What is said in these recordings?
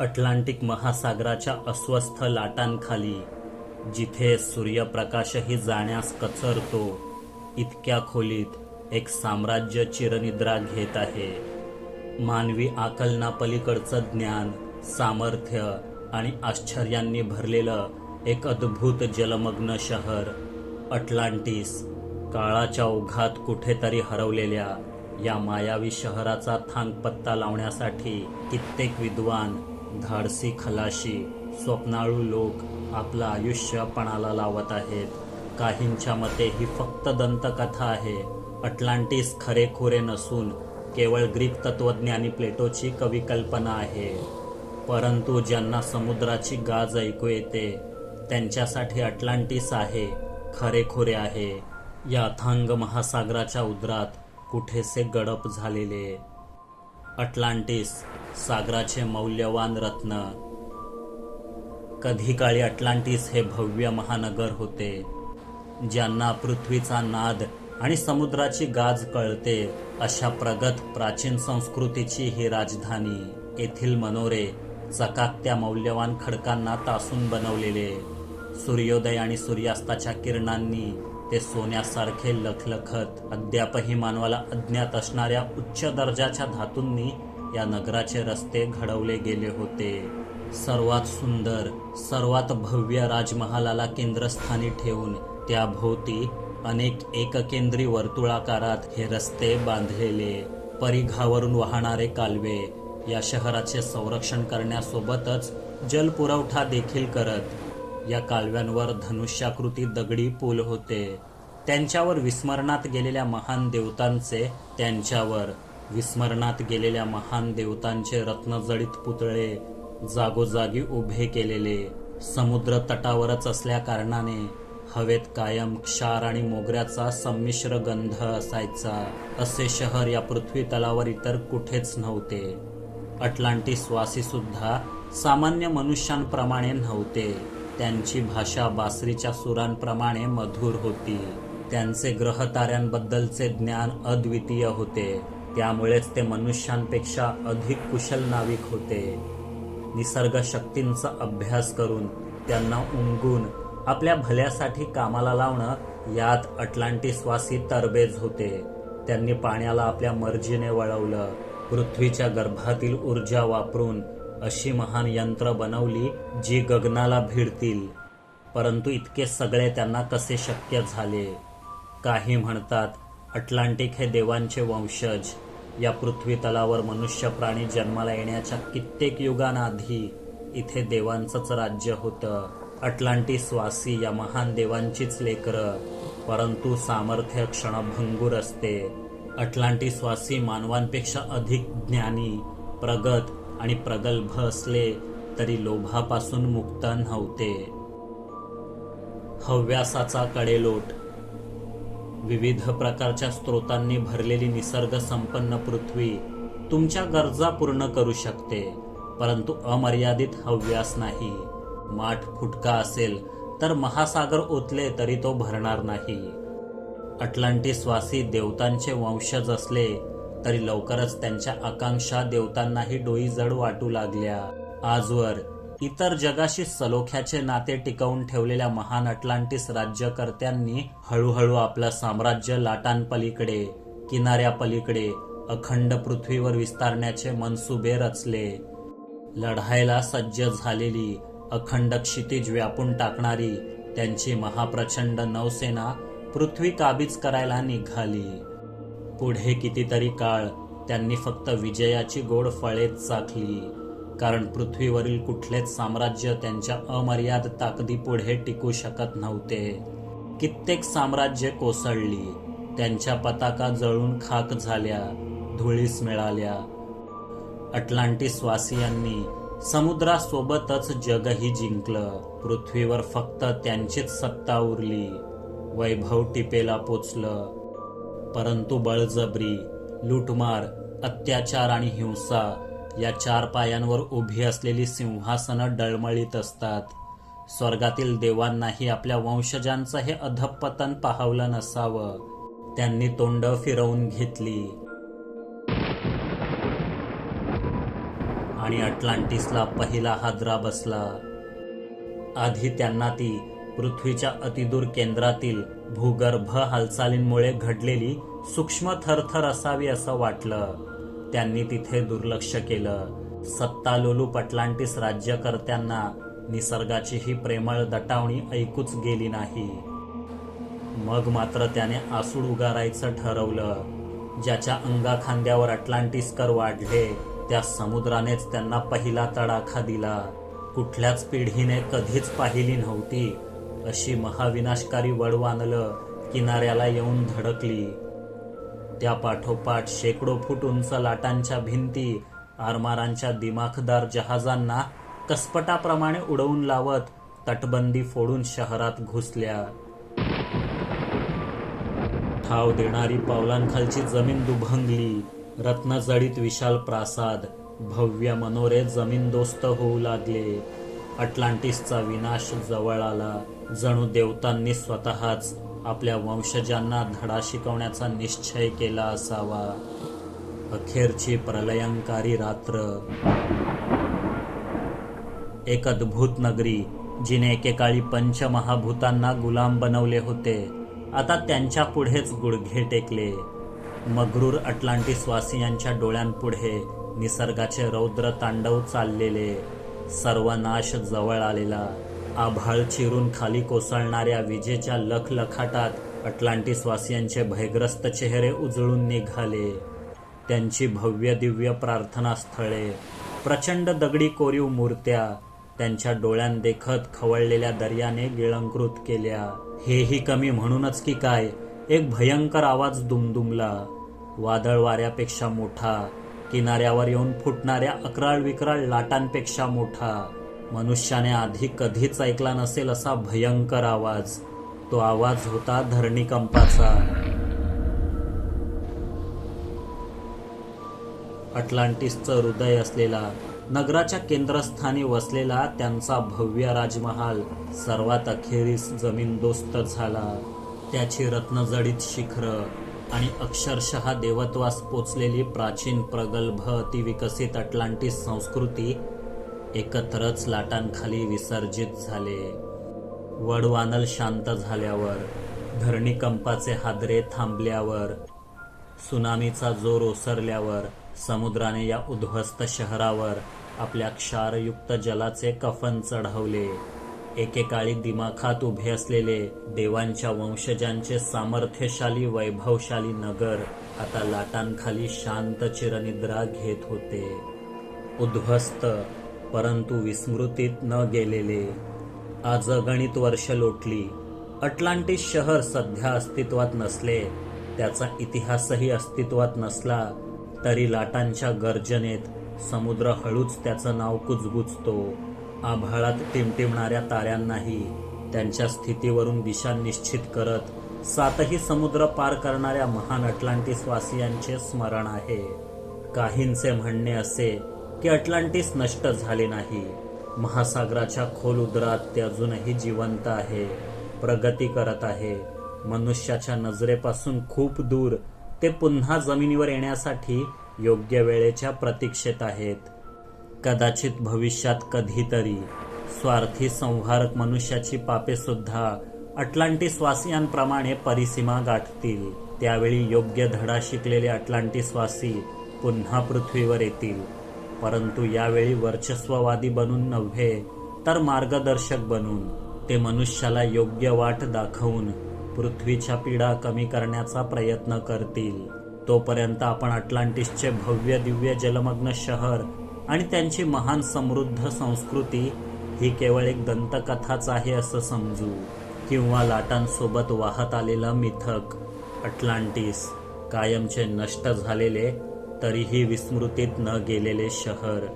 Atlantic महासागराच्या अस्वस्थ लाटांखाली जिथे सूर्यप्रकाशही जाण्यास कचरतो इतक्या खोलीत एक साम्राज्य चिरनिद्रा घेत आहे. मानवी आकलनापलीकडचं ज्ञान सामर्थ्य आणि आश्चर्यांनी भरलेलं एक अद्भुत जलमग्न शहर अटलांटिस काळाच्या ओघात कुठेतरी हरवलेल्या या मायावी शहराचा थांगपत्ता लावण्यासाठी कित्येक विद्वान धाडसी खलाशी स्वप्नाळू लोक आपलं आयुष्य पणाला लावत आहेत. काहींच्या मते ही फक्त दंतकथा आहे. अटलांटिस खरेखुरे नसून केवळ ग्रीक तत्वज्ञानी प्लेटोची कविकल्पना आहे. परंतु ज्यांना समुद्राची गाज ऐकू येते त्यांच्यासाठी अटलांटिस आहे खरेखुरे आहे. या अथांग महासागराच्या उदरात कुठेसे गडप झालेले? अटलांटिस सागराचे मौल्यवान रत्न. कधी काळी अटलांटिस हे भव्य महानगर होते ज्यांना पृथ्वीचा नाद आणि समुद्राची गाज कळते अशा प्रगत प्राचीन संस्कृतीची ही राजधानी. येथील मनोरे चकाकत्या मौल्यवान खडकांना तासून बनवलेले. सूर्योदय आणि सूर्यास्ताच्या किरणांनी ते सोन्यासारखे लखलखत अद्यापही मानवाला अज्ञात असणाऱ्या उच्च दर्जाच्या धातूंनी या नगराचे रस्ते घडवले गेले होते. सर्वात सुंदर सर्वात भव्य राजमहालाला केंद्रस्थानी ठेवून त्याभोवती अनेक एककेंद्री वर्तुळाकारात हे रस्ते बांधलेले परिघावरून वाहणारे कालवे. या शहराचे संरक्षण करण्यासोबतच जलपुरवठा देखील करत या कालव्यांवर धनुष्याकृती दगडी पूल होते. त्यांच्यावर विस्मरणात गेलेल्या महान देवतांचे त्यांच्यावर विस्मरणात गेलेल्या महान देवतांचे रत्नजडित पुतळे जागोजागी उभे केलेले. समुद्र तटावरच असल्या कारणाने हवेत कायम क्षार आणि मोगऱ्याचा संमिश्र गंध असायचा. असे शहर या पृथ्वी तलावर इतर कुठेच नव्हते. अटलांटिस वासी सुद्धा सामान्य मनुष्यांप्रमाणे नव्हते. त्यांची भाषा बासरीच्या सुरांप्रमाणे मधुर होती. त्यांचे ग्रहताऱ्यांबद्दलचे ज्ञान अद्वितीय होते. त्यामुळेच ते मनुष्यांपेक्षा अधिक कुशल नाविक होते. निसर्ग शक्तींचा अभ्यास करून त्यांना उमगून आपल्या भल्यासाठी कामाला लावणं यात अटलांटिसवासी तरबेज होते. त्यांनी पाण्याला आपल्या मर्जीने वळवलं. पृथ्वीच्या गर्भातील ऊर्जा वापरून अशी महान यंत्र बनवली जी गगनाला भिडतील. परंतु इतके सगळे त्यांना कसे शक्य झाले? काही म्हणतात अटलांटिक हे देवांचे वंशज. या पृथ्वी तलावर मनुष्य प्राणी जन्माला येण्याच्या कित्येक युगांआधी इथे देवांचंच राज्य होतं. अटलांटिसवासी या महान देवांचीच लेकरं. परंतु सामर्थ्य क्षणभंगूर असते. अटलांटिसवासी मानवांपेक्षा अधिक ज्ञानी प्रगत आणि प्रगल्भ असले तरी लोभापासून मुक्त नव्हते. हव्यासाचा कडेलोट. विविध प्रकारच्या स्रोतांनी भरलेली निसर्ग संपन्न पृथ्वी तुमच्या गरजा पूर्ण करू शकते परंतु अमर्यादित हव्यास नाही. माठ फुटका असेल तर महासागर ओतले तरी तो भरणार नाही. अटलांटिसवासी देवतांचे वंशज असले तरी लवकरच त्यांच्या आकांक्षा देवतांनाही डोई जड वाटू लागल्या. आजवर इतर जगाशी सलोख्याचे नाते टिकवून ठेवलेल्या महान अटलांटिस राज्यकर्त्यांनी हळूहळू आपलं साम्राज्य लाटांपलीकडे किनाऱ्यापलीकडे अखंड पृथ्वीवर विस्तारण्याचे मनसुबे रचले. लढायला सज्ज झालेली अखंड क्षितिज व्यापून टाकणारी त्यांची महाप्रचंड नौसेना पृथ्वी काबीज करायला निघाली. पुढे कितीतरी काळ त्यांनी फक्त विजयाची गोड फळेच चाखली. कारण पृथ्वीवरील कुठलेच साम्राज्य त्यांच्या अमर्याद ताकदीपुढे टिकू शकत नव्हते. कित्येक साम्राज्य कोसळली. त्यांच्या पताका जळून खाक झाल्या धुळीस मिळाल्या. अटलांटिस वासियांनी समुद्रासोबतच जगही जिंकलं. पृथ्वीवर फक्त त्यांचीच सत्ता उरली. वैभव टिपेला पोचलं. परंतु बळजबरी लूटमार अत्याचार आणि हिंसा या चार पायांवर उभी असलेली सिंहासनं डळमळीत असतात. स्वर्गातील देवांनाही आपल्या वंशजांचं हे अधपतन पाहवलं नसावं. त्यांनी तोंड फिरवून घेतली. आणि अटलांटिसला पहिला हादरा बसला. आधी त्यांना ती पृथ्वीच्या अतिदूर केंद्रातील भूगर्भ हालचालींमुळे घडलेली सूक्ष्म थरथर असावी असं वाटलं. त्यांनी तिथे दुर्लक्ष केलं. सत्तालोलू पटलांटीस राज्यकर्त्यांना निसर्गाची ही प्रेमळ दटावणी ऐकूच गेली नाही. मग मात्र त्याने आसूड उगारायचं ठरवलं. ज्याच्या अंगाखांद्यावर अटलांटिसकर वाढले त्या समुद्रानेच त्यांना पहिला तडाखा दिला. कुठल्याच पिढीने कधीच पाहिली नव्हती. अशी महाविनाशकारी वडवानलं किनाऱ्याला येऊन धडकली. त्या पाठोपाठ शेकडो फूट उंच लाटांच्या भिंती आरमारांच्या दिमाखदार जहाजांना कसपटाप्रमाणे उडवून लावत तटबंदी फोडून शहरात घुसल्या. ठाव देणारी पावलांखालची जमीन दुभंगली. रत्नजडीत विशाल प्रासाद. भव्य मनोरे जमीनदोस्त होऊ लागले. अटलांटिसचा विनाश जवळ आला. जणू देवतांनी स्वतःच आपल्या वंशजांना धडा शिकवण्याचा निश्चय केला असावा. अखेरची प्रलयंकारी रात्र. एक अद्भुत नगरी जिने एकेकाळी पंचमहाभूतांना गुलाम बनवले होते. आता त्यांच्या पुढेच गुडघे टेकले. मगरूर अटलांटिसवासियांच्या डोळ्यांपुढे निसर्गाचे रौद्र तांडव चाललेले. सर्वनाश जवळ आलेला. आभाळ चिरून खाली कोसळणाऱ्या विजेच्या लखलखाटात अटलांटिसवासियांचे भयग्रस्त चेहरे उजळून निघाले. त्यांची भव्य दिव्य प्रार्थना स्थळे प्रचंड दगडी कोरीव मूर्त्या त्यांच्या डोळ्यांदेखत खवळलेल्या दर्याने गिळंकृत केल्या. हेही कमी म्हणूनच की काय एक भयंकर आवाज दुमदुमला. वादळ वाऱ्यापेक्षा मोठा किनाऱ्यावर येऊन फुटणाऱ्या अकराळ विकराळ लाटांपेक्षा मोठा. मनुष्याने आधी कधीच ऐकला नसेल असा भयंकर आवाज. तो आवाज होता धरणीकंपाचा. अटलांटिसचं हृदय असलेला नगराच्या केंद्रस्थानी वसलेला त्यांचा भव्य राजमहाल सर्वात अखेरीस जमीनदोस्त झाला. त्याची रत्नजडीत शिखरं आणि अक्षरशः देवत्वास पोचलेली प्राचीन प्रगल्भ अतिविकसित अटलांटिस संस्कृती एकत्रच लाटांखाली विसर्जित झाले. वडवानल शांत झाल्यावर धरणीकंपाचे हादरे थांबल्यावर सुनामीचा जोर ओसरल्यावर समुद्राने या उद्ध्वस्त शहरावर आपल्या क्षारयुक्त जलाचे कफन चढवले. एकेकाळी दिमाखात उभे असलेले देवांच्या वंशजांचे सामर्थ्यशाली वैभवशाली नगर आता लाटांखाली शांत चिरनिद्रा घेत होते. उद्ध्वस्त परंतु विस्मृतीत न गेलेले. आज अगणित वर्ष लोटली. अटलांटिस शहर सध्या अस्तित्वात नसले. त्याचा इतिहासही अस्तित्वात नसला तरी लाटांच्या गर्जनेत समुद्र हळूच त्याचं नाव कुजबुजतो. आभाळात टिमटिमणाऱ्या ताऱ्यांनाही त्यांच्या स्थितीवरून दिशा निश्चित करत सातही समुद्र पार करणाऱ्या महान अटलांटिसवासियांचे स्मरण आहे. काहींचे म्हणणे असे की अटलांटिस नष्ट झाले नाही. महासागराच्या खोल उदरात ते अजूनही जिवंत आहे प्रगती करत आहे. मनुष्याच्या नजरेपासून खूप दूर ते पुन्हा जमिनीवर येण्यासाठी योग्य वेळेच्या प्रतीक्षेत आहेत. कदाचित भविष्यात कधीतरी. स्वार्थी संहारक मनुष्याची पापे सुद्धा अटलांटिसवासियांप्रमाणे परिसीमा गाठतील. त्यावेळी योग्य धडा शिकलेले अटलांटिसवासी पुन्हा पृथ्वीवर येतील. परंतु यावेळी वर्चस्ववादी बनून नव्हे तर मार्गदर्शक बनून. ते मनुष्याला योग्य वाट दाखवून पृथ्वीच्या पीडा कमी करण्याचा प्रयत्न करतील. तोपर्यंत आपण अटलांटिसचे भव्य दिव्य जलमग्न शहर आणि त्यांची महान समृद्ध संस्कृती ही केवळ एक दंतकथाच आहे असं समजू. किंवा लाटांसोबत वाहत आलेलं मिथक अटलांटिस कायमचे नष्ट झालेले तरीही विस्मृतीत न गेलेले शहर.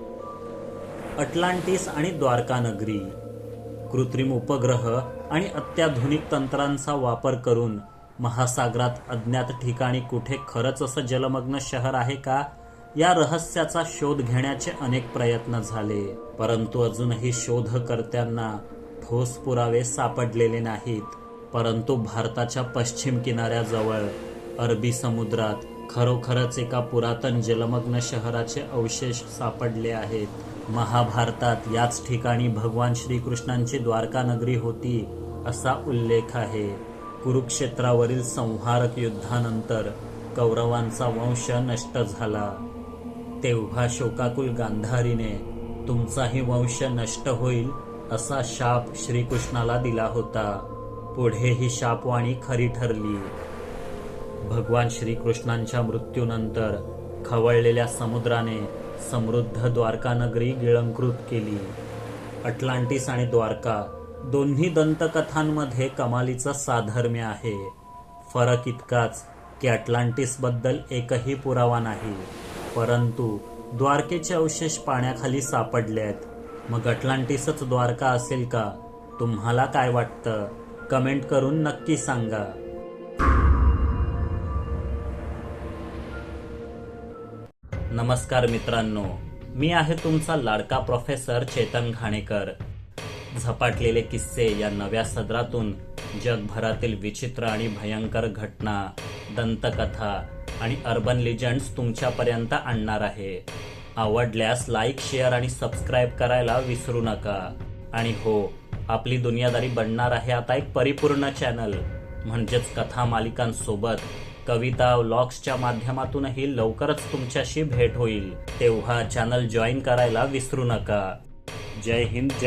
अटलांटिस आणि द्वारका नगरी कृत्रिम उपग्रह आणि अत्याधुनिक तंत्रांचा वापर करून महासागरात अज्ञात ठिकाणी कुठे खरंच असं जलमग्न शहर आहे का? या रहस्याचा शोध घेण्याचे अनेक प्रयत्न झाले परंतु अजूनही शोधकर्त्यांना ठोस पुरावे सापडलेले नाहीत. परंतु भारताच्या पश्चिम किनाऱ्याजवळ अरबी समुद्रात खरोखरच एका पुरातन जलमग्न शहराचे अवशेष सापडले आहेत. महाभारतात याच ठिकाणी भगवान श्रीकृष्णांची द्वारका नगरी होती असा उल्लेख आहे. कुरुक्षेत्रावरील संहारक युद्धानंतर कौरवांचा वंश नष्ट झाला. तेव्हा शोकाकुल गांधारीने तुमचाही वंश नष्ट होईल असा शाप श्रीकृष्णाला दिला होता. पुढे ही शापवाणी खरी ठरली. भगवान श्रीकृष्णांच्या मृत्यूनंतर खवळलेल्या समुद्राने समृद्ध द्वारकानगरी गिळंकृत केली. अटलांटिस आणि द्वारका दोन्ही दंतकथांमध्ये कमालीचं साधर्म्य आहे. फरक इतकाच की अटलांटिसबद्दल एकही पुरावा नाही. परंतु द्वारकेचे अवशेष पाण्याखाली सापडले आहेत मग अटलांटिसच द्वारका असेल का? तुम्हाला काय वाटतं? कमेंट करून नक्की सांगा. नमस्कार मित्रांनो मी आहे तुमचा लाडका प्रोफेसर चेतन घाणेकर. झपाटलेले किस्से या नव्या सदरातून जगभरातील विचित्र आणि भयंकर घटना दंतकथा आणि अर्बन लिजंड्स तुमच्यापर्यंत आणणार आहे. आवडल्यास लाईक शेअर आणि सबस्क्राईब करायला विसरू नका. आणि हो आपली दुनियादारी बनणार आहे आता एक परिपूर्ण चॅनल म्हणजेच कथा मालिकांसोबत. कविता व्लॉग्सच्या माध्यमातूनही लवकरच तुमच्याशी भेट होईल. तेव्हा चॅनल जॉईन करायला विसरू नका. जय हिंद जय